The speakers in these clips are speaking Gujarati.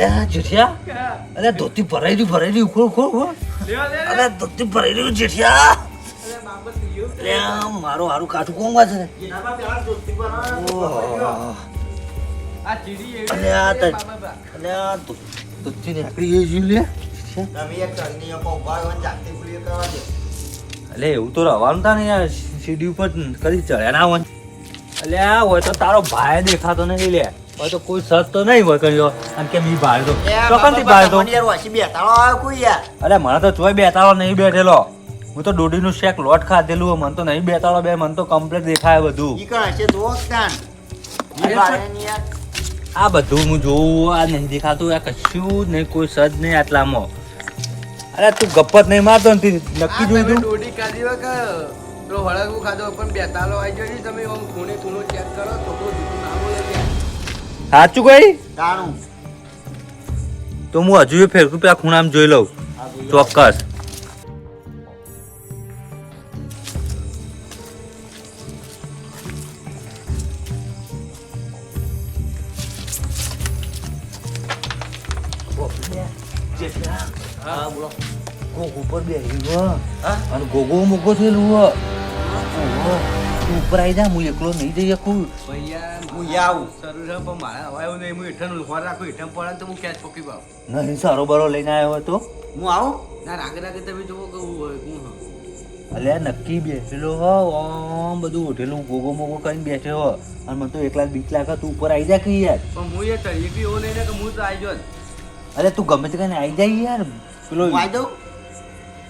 અલ્યા જેઠિયા. અલ્યા ધોતી ભરાઈ રહ્યું ભરાઈ રહ્યું. ખોલ ખોલ ખોલ અલ્યા ધોતી ભરાઈ રહ્યું જેઠિયા. અલ્યા મારો હારું કાઠું કોણ વાત છે. અલ્યા અલ્યા ધોતી નીકળી ગઈ છે લે. અલે એવું તો રવાનું તા ને યાર સીડી ઉપર કદી ચડ્યા ના હોય. અલ્યા હોય તો તારો ભાઈ દેખાતો નથી લે. હોય તો કોઈ સત તો નહીં હોય કર્યો. અને કેમ ઈ ભાઈ તો? ચોકનથી ભાઈ તો? અરે મને તો ચોય બેતાળો નહીં બેઠેલો. હું તો દોડીનું શેક લોટ ખાધેલું મને તો નહીં બેતાળો બે મને તો કમ્પ્લીટ દેખાય બધું. આ બધું હું જોઉં આ નહીં દેખાતું આ કશું જ નહીં કોઈ સજ નહીં આટલામાં. અરે તું ગપ્પત નહીં મારતો ને નક્કી જોઈ તું? દોડી કાઢી વખત તો હળગવું ખાધો પણ બેતાલો આવી ગયો તમે ખૂણે ખૂણો ચેક કરો ત્યાં સાચું કઈ? તો હું હજુ ફેરકું પેલા ખૂણામાં જોઈ લઉં. ચોક્કસ. ગોગો ઉપર બેહી અને ગોગો મોગો થયેલું તું ઉપર આવી જા હું એકલો નહીં જઈ શકું. ભૈયા હું આવું. શરૂ છે પણ મારે હવે એવું નહીં. હું હેઠળ ઊભા રાખું હેઠળ પડે તો હું ક્યાં છોકી પાવ નહીં સારો બારો લઈને આવ્યો હોય હું આવું? ના રાગે રાગે તમે જોવો કે હું હોય હું હા. અલ્યા નક્કી બેઠેલો હો આમ બધું ઉઠેલું ગોગો મોગો કરીને બેઠો હો. અને મને તો એકલા બીક લાગે તું ઉપર આવી જા કે યાર. પણ હું એ તળિયે બી એવું નહીં કે હું તો આવી જાઉં. અરે તું ગમે તે કરીને આવી જાય યાર. પેલો આવી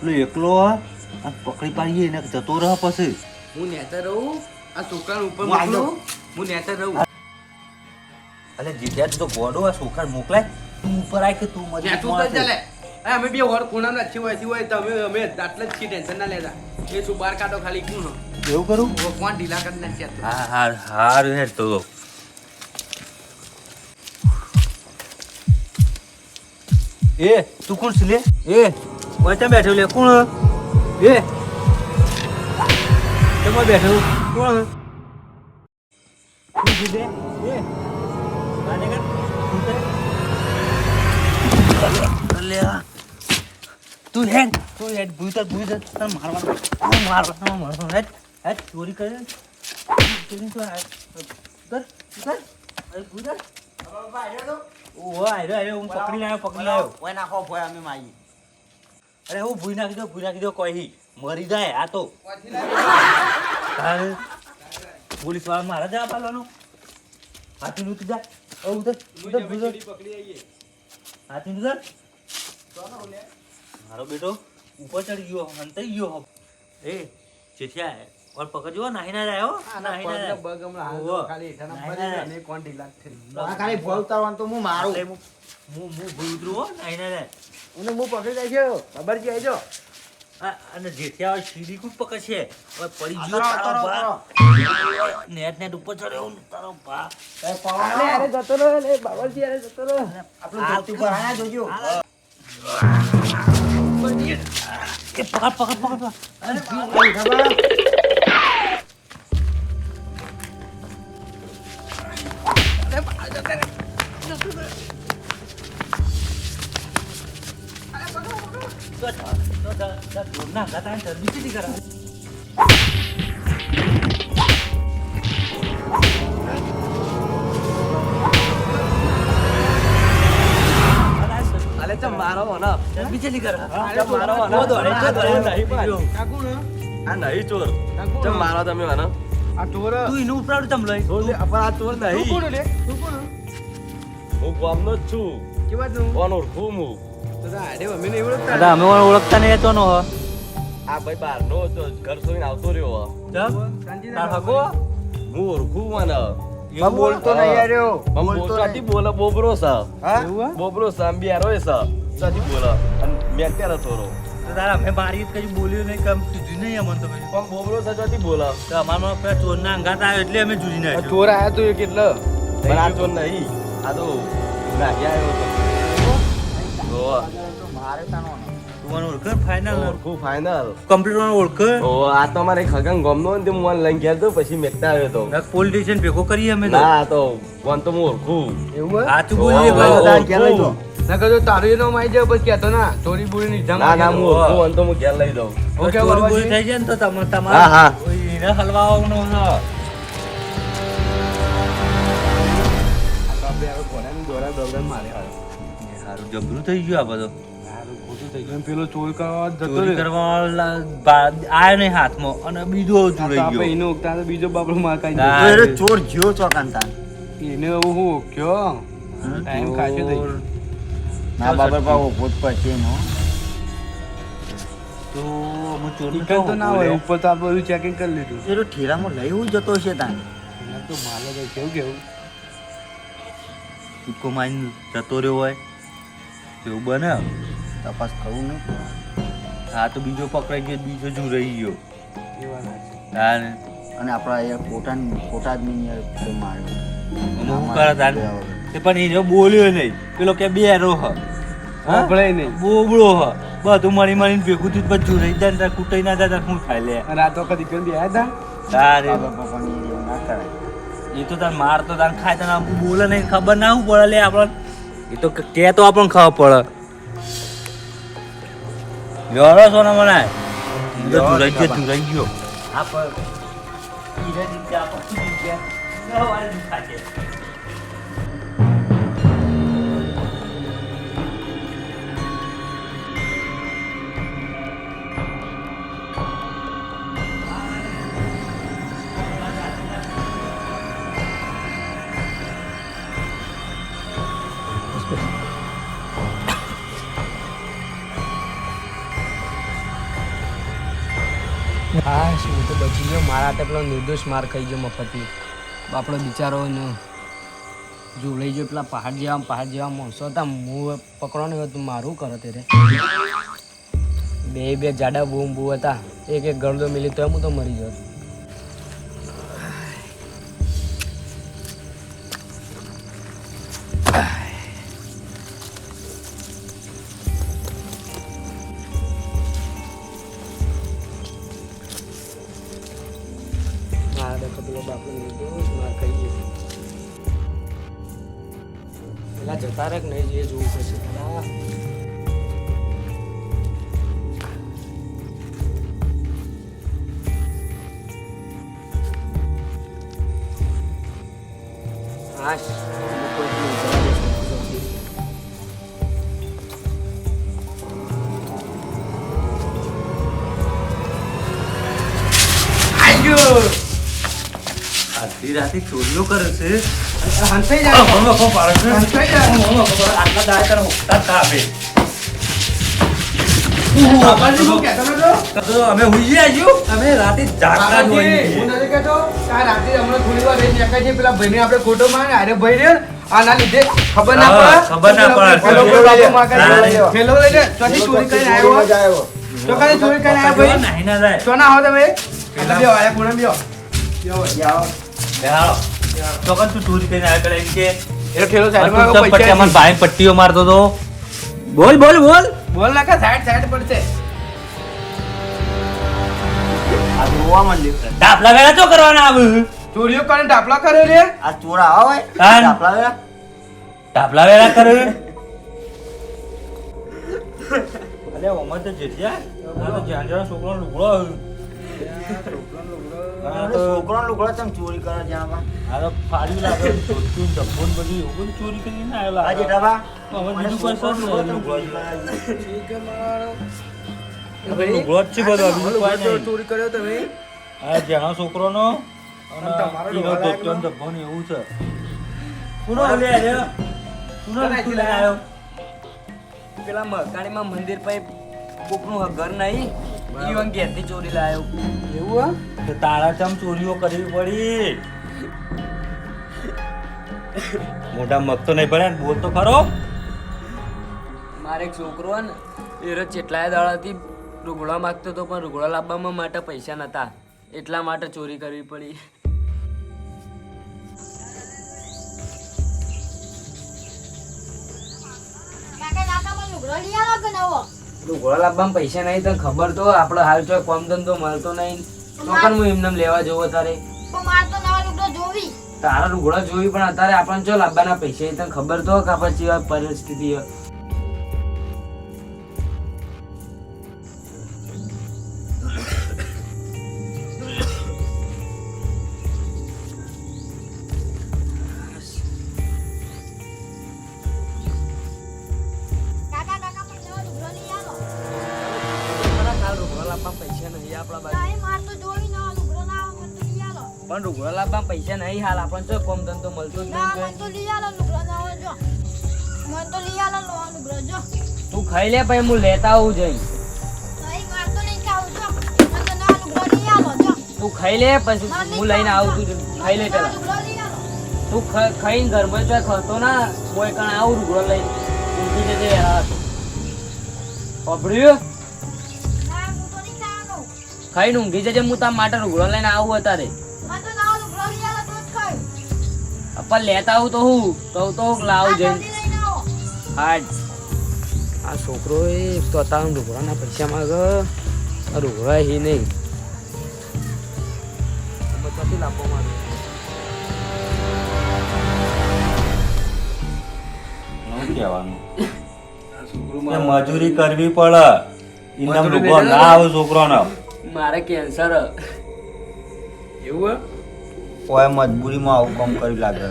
પેલો એકલો આ પકડી પાડીએ એને જતો રહ પછી. હું નેતા રહું આ છોકરા ઉપર મોકલું? હું નેતર રહું. અલે જીત્યા તો ગોડો આ સોખર મોકલાય. તું ઉપર આય કે તું મજે તું તો ચાલે. એ અમે બે હોર કોણા ના છીવાય છીવાય તો અમે અમે આટલે જ છી ટેન્શન ના લેતા. એ શું બાર કાઢો ખાલી કું એવું કરું? કોણ ઢીલા કરી નાખ્યા તું? હા હા હાર હે તો. એ તું કોણ છે લે? એ વાંચા બેઠો લે કોણ? એ તમે બેઠો. કોણ? લે? એ. માને કર? અલ્યા તું હેડ. તું હેડ. ભૂતર ભૂતર તને મારવા હું મારવાનો મારવાનો હેડ હેડ. ચોરી કરે ચોરી તો કર કર. અરે ભૂતર ઓહો આયરો આયરો. હું પકડી લાવ્યો પકડી લાવ્યો ઓય નાખો ભોય અમે માઈ અરે હું ભૂઈ નાખી દો ભૂઈ નાખી દો કોઈ મરી જાય આ તો. પોલીસવાળા મારા જવાબ આપવાનો? હાથી નું જા ઓ ઉધર ઉધર ઉધર હાથી નું મારો બેટો ઉપર ચડી ગયો હંતાઈ ગયો એ ચેઠિયા ઓર પકડજો નાહી ના રહ્યો હો. નાહી ના જાય બગ હમણા હાલ તો ખાલી હેઠળ ના, પડે ના. કોણ ઢીલા થઈ. ખાલી ભોલ તારવાન તો હું મારું. હું હું ભૂલ ઉતરું હો નાહી ના અને હું પકડી જાય છે ખબર છે આવજો. આ અને જેથી હોય સીડી પકડ છે. પડી ગયો તારો ભા નેટ નેટ ઉપર ચડ્યો તારો ભા એ અરે પવન અરે જતો રહ્યો અરે બાબરજી અરે જતો રહો આપણો ધરતી પર આયા જોજો કે પકડ પકડ પકડ પકડ. ઢોરના ગાતા ચરબી કેટલી કરાવે? મારો કેટલી કરાવે? અરે મારો જો દોડે, નહીં પણ. કાકુ આ નહીં ચોર ચમ. મારો તમે મને આ ચોર તું એનું ઉપરાડું તમ લઈ ચોર પણ કોણ લે હું અરે અમે ઓળખતા નહીં હતો નો આ ભાઈ ઘર આવતો રહ્યો તાર હગો? હું ઓળખું મને. પણ બોલતો નહીં યાર પણ બોલતો બોલતો બોલે બોબરો છે હા? બોબરો છે આમ બિયારો છે સાચી બોલે. અને મેં ત્યારે થોડો. તો તારા અમે મારી કઈ બોલ્યું નહીં કમ નહીં અમને તો પણ બોબરો છે ચોથી બોલે. તો અમારા પેલા ચોરના અંગાત આવ્યો એટલે અમે જુદી આ ચોર આયા તું એક એટલે પણ આ ચોર નહીં. આ તો નાખ્યા આવ્યો તો. ભેગો કરીએ અમે તો. ના આ તો કોણ તો હું ઓળખું. એવું હે? સાચું ઓ, બોલીએ. નકર તો તારું એનો માઈ જાય પછી કહેતો ના ચોરી બોરી ની ના ના હું ઓળખું તો હું ઘેર લઈ દઉં ઓકે ચોરી બાબાજી. થઈ જાય ને તો તમે હા, તમારે હા. એને હલવાવાનો છે સારું જબરું થઈ ગયું આ બધું. પેલો ચોરી કરવા ચોરી કરવા આયો નહીં હાથમાં અને બીજો આ તો ચોરાઈ ગયો. એનો ઓગતા તો બીજો બાબલો મારકાઈ ના. દીધો. ચોર જ્યો ચોકાન એને હું ઓળખ્યો ટાઈમ ખાસો થઈ ના બાબર પા ઊભો પછી એનો. તો અમે ચોરી તો ના હોય ઉપર તો આપણે બધું ચેકિંગ કરી લીધું. એ ઠેલામાં લઈ હું જતો છે તાને. એના તો માલો કેવું કેવું? ટૂંકો માઈને જતો રહ્યો હોય. એવું બને તપાસ કરું નહીં. હા તો બીજો પકડાઈ ગયો બીજો જો રહી ગયો. હા ને. અને આપણા યાર ખોટા નહીં યાર કોઈ માર્યો. અમે કરે તાર? તે પણ એ જો બોલ્યો નહીં. પેલો કે બે રો હ. સાંભળે નહીં. બોબળો હ. બધું મળી મરીને ભેગું થયું બધું રહી જાય ને તાર કૂટાઈ ના જાય તાર શું ખાઈ લે? અને આ તો કદી પેલું બે હતા? તારે પપ્પાની ના કરે એ તો તાર માર તો તાર ખાય તને બોલે નહીં ખબર ના હું પડે લે આપણને એ તો કે તો આપણને ખબર પડે. યોરો છો ને મને ચુરાઈ ગયો દીધે મારા હાથે પેલો નિર્દોષ માર ખાઈ ગયો મફતની. આપણો બિચારો જો લઈ ગયો પેલા પહાડ જેવા પહાડ જેવા માણસો હતા હું પકડો નહીં હતું મારું કરો તે બે બે જાડા બૂમ બૂ હતા. એક એક ગળદો મિલી તો હું તો મરી ગયો મારા દેખો પેલો બાપુ નિર્દોષ માર ખાઈ ગયો પેલા જતા રહે નહીં એ જોવું પડશે પેલા હાશ રાતે ચોરીઓ કરે છે હંસાઈ જાય ભણવા કોણ પાડે છે? હંસાઈ જાય ભણવા કોણ પાડે? આટલા દાડા તને હોકતા જ આપે. બાબાજી, હું કહેતો નતો? તો અમે હુઈ ગયા અમે રાતે જાગતા જ હોઈએ હું નથી કહેતો આ રાત્રે હમણાં થોડી વાર રહીને એકાઈ જઈને પેલા ભાઈને આપણે ખોટો મારે અરે ભાઈ રે આના લીધે ખબર ના પડે ખબર ના પડે. પેલો પેલો. પેલો ચોથી ચોરી કરીને આવ્યો તો કાંઈ ચોરી કરીને આવ્યો ભાઈ ના જાય. તો ના હો તમે આયા. બેહો ભાઈ. તું સાઈડમાં પટ્ટી અમારા ભાઈ પટ્ટીઓ મારતો તો. બોલ બોલ બોલ. બોલ નાખા સાઈડ સાઈડ પડશે. આ જોવા માંડ્યું ડાપલા તો કરવાના આવે ચોરીઓ કરે ઢાપલા કરે રે? આ ચોર આવા. ડાપલા વેલા કરે? અલે ઓમાં તો જેઠિયા. આ તો જ્યાં જ્યાં છોકરો લુગડો આવ્યો. છોકરો લુગડો ચમ ચોરી કરે છે આમાં આ તો ફાડ્યું લાગે ધોતું ને ને બધું એવું ચોરી કરીને આવેલો આ લાગે. મને બીજું છોકરો કોઈ લુગડો નહીં. ચમ ચોરી કરે છે? લુગડો જ છે બધો, બીજું કોઈ નહીં. ચોરી કર્યો તમે આ જેનો છોકરોનો અને અને તમારો ઈનો ને એવું છે કોનો લે કોનો આવ્યો પેલા મકાણીમાં મંદિર પર કોકનું ઘર નહીં ઈ ઘેરથી ચોરી લાયો. એવું હા તો તારા ચમ ચોરીઓ કરવી પડી? મોટા મગ તો નહીં ભર્યા ને બોલ તો ખરો. મારે એક છોકરો ને એ રોજ ચેટલાય દાડાથી રૂગડા માગતો હતો પણ રૂગડા લાવવામાં માટે પૈસા નતા. એટલા માટે ચોરી કરવી પડી. કાકા કાકા મને લુગડો લઈ આવો કે નવો? લુગડો લાવવામાં પૈસા નહીં તને ખબર તો આપણે હાલ જો કોમ ધંધો મળતો નહીં. તો પણ હું એમને લેવા જવો તારે. લુગડો જોવી. તારા લુગડા જોઈ પણ અત્યારે આપણને ચો લાવવાના પૈસા તને ખબર તો કે આપણે પરિસ્થિતિ પરિસ્થિતિ આપણા બાજુ. મારે તો જોઈ ન લુગડો આવે મને તો લઈ આલો. પણ લુગડો લાવવા પૈસા નહીં હાલ આપણને તો કોમ ધંધો મળતો જ નહીં મને તો લઈ આલો લુગડો આવે જો. મને તો લઈ આલો નવા લુગડો જો. તું ખાઈ લે ભાઈ હું લેતા આવું જઈ. ભાઈ માર તો નહીં ખાવું જો. મને તો ના લુગડો લઈ આલો જો. તું ખાઈ લે પછી હું લઈને આવું તું ખાઈ લે પેલા. લઈ આવો તું ખાઈને ઘરમાં જો ખતો ના કોઈ કણ આવું લુગડો લઈને ઊંઘી જજે યાર પબડ્યું ખાઈને ઊંઘી જજે હું તાર માટે લુગડો લઈને આવું અત્યારે. મને તો નવા લુગડો લઈ આવો તો જ ખાય. પણ લેતા આવું તો હું તો તો લાવું જઈને હાજ આ છોકરો એ તો અત્યારે લુગડાના પૈસા માંગ. આ લુગડા હી નહીં. મારે મજૂરી કરવી પડે. ઇનામ ના આવે છોકરાનો. મારે કેન્સર એવું ઓય મજબૂરીમાં આવું કામ કરી લાગે.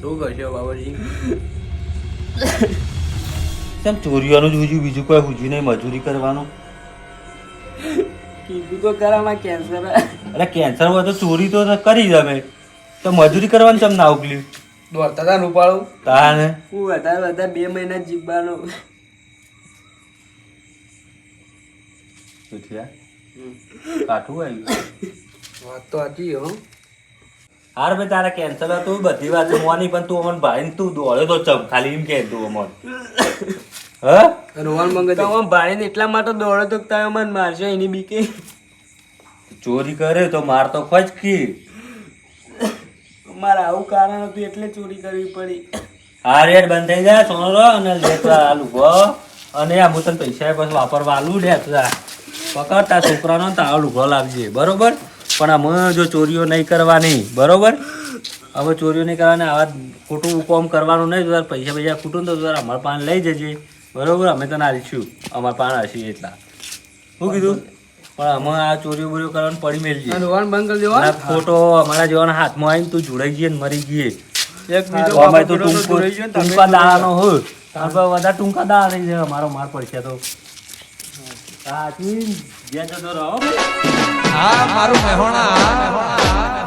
શું કરશો બાબરજી કેમ ચોરીઓનું જ હુજ્યું? બીજું કોઈ હુજ્યું નહીં? મજૂરી કરવાનું? કીધું તો કરામાં કેન્સર અરે કેન્સર હોય તો ચોરી તો કરી તમે તો મજૂરી કરવાનું ચમ ના ઉકલ્યું દોડતા હતા રૂપાળું? તાને? હું વધારે વધારે બે મહિના જીવવાનો. કાઠું આવ્યું વાત તો આજી હો. હાર ભાઈ તારે કેન્સલ હતું? બધી વાત મોની પણ તું અમન ભાઈ તું દોડ્યો તો ચમ ખાલી એમ કે તું અમન. હ? રોહન મંગત તો અમન ભાઈ ને એટલા માટે દોડો તો તમે અમન મારશો એની બીકે? ચોરી કરે તો માર તો ખોજ કી. મારે આવું કારણ હતું એટલે ચોરી કરવી પડી. આ રેટ બંધ થઈ જાય સોનો અને લેતા આલુ અને આ હું તને પૈસા પછી વાપરવા આલુ લે તા પકડ તાર છોકરાનો તારો લુગડો લાવજે બરોબર? પણ અમે જો ચોરીઓ નહીં કરવાની બરોબર? હવે ચોરીઓ નહીં કરવાની આવા ખોટું કોમ કરવાનું નહીં તો પૈસા પૈસા ખૂટું તો તારે અમારા પાન લઈ જજે બરોબર? અમે તને આલીશું અમારા પાન હશે એટલા. શું કીધું? પણ અમે આ ચોરીઓ બોરીઓ કરવાનું પડી અને ખોટો અમારા જેવાના હાથમાં આવીને તું જોડાઈ જઈએ ને મરી જઈએ એક બીજો ટૂંકો- જોડાઈ ગયો ને તમે ટૂંકા દાવાનો હોય. વધારે ટૂંકા દાવા રહી જાય અમારો માર પડશે તો. સાચી જ્યાં જતો રહો હા મારું મહેણા